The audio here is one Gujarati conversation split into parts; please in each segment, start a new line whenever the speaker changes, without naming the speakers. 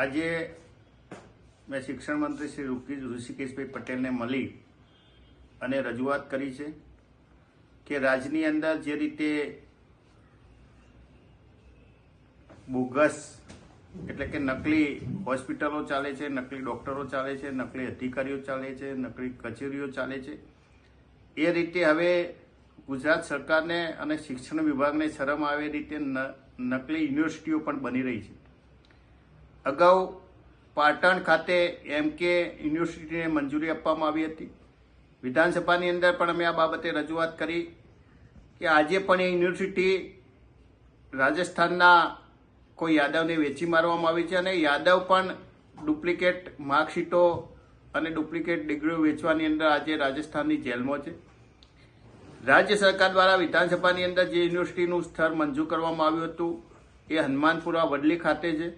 આજે મેં શિક્ષણ મંત્રી શ્રી ઋષિ- ઋષિકેશભાઈ પટેલને મળી અને રજૂઆત કરી છે કે રાજ્યની અંદર જે રીતે બોગસ એટલે કે નકલી હોસ્પિટલો ચાલે છે, નકલી ડોક્ટરો ચાલે છે, નકલી અધિકારીઓ ચાલે છે, નકલી કચેરીઓ ચાલે છે, એ રીતે હવે ગુજરાત સરકારને અને શિક્ષણ વિભાગને શરમ આવે રીતે નકલી યુનિવર્સિટીઓ પણ બની રહી છે. અગાઉ પાટણ ખાતે એમ કે યુનિવર્સિટીને મંજૂરી આપવામાં આવી હતી. વિધાનસભાની અંદર પણ અમે આ બાબતે રજૂઆત કરી કે આજે પણ એ યુનિવર્સિટી રાજસ્થાનના કોઈ યાદવને વેચી મારવામાં આવી છે અને યાદવ પણ ડુપ્લિકેટ માર્કશીટો અને ડુપ્લિકેટ ડિગ્રીઓ વેચવાની અંદર આજે રાજસ્થાનની જેલમાં છે. રાજ્ય સરકાર દ્વારા વિધાનસભાની અંદર જે યુનિવર્સિટીનું સ્થળ મંજૂર કરવામાં આવ્યું હતું, એ હનુમાનપુરા વડલી ખાતે છે.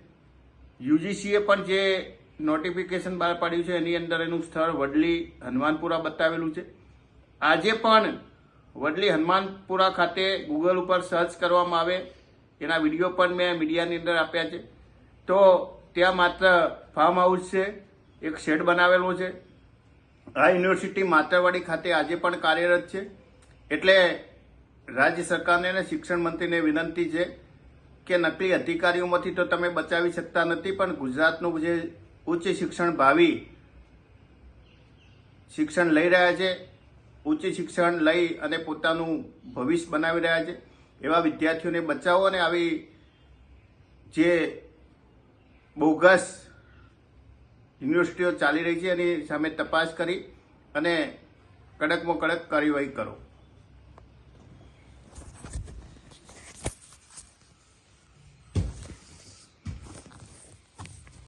યુજીસીએ પણ જે નોટિફિકેશન બહાર પાડ્યું છે, એની અંદર એનું સ્થળ વડલી હનુમાનપુરા બતાવેલું છે. આજે પણ વડલી હનુમાનપુરા ખાતે ગૂગલ ઉપર સર્ચ કરવામાં આવે. એના વીડિયો પણ મેં મીડિયાની અંદર આપ્યા છે. તો ત્યાં માત્ર ફાર્મ હાઉસ છે, એક શેડ બનાવેલો છે. આ યુનિવર્સિટી માતરવાડી ખાતે આજે પણ કાર્યરત છે. એટલે રાજ્ય સરકારને અને શિક્ષણ મંત્રીને વિનંતી છે કે નકલી અધિકારીઓમાંથી તો તમે બચાવી શકતા નથી, પણ ગુજરાતનું જે ઉચ્ચ શિક્ષણ ભાવિ શિક્ષણ લઈ રહ્યા છે, ઉચ્ચ શિક્ષણ લઈ અને પોતાનું ભવિષ્ય બનાવી રહ્યા છે, એવા વિદ્યાર્થીઓને બચાવો અને આવી જે બોગસ યુનિવર્સિટીઓ ચાલી રહી છે, એની સામે તપાસ કરી અને કડકમાં કડક કાર્યવાહી કરો.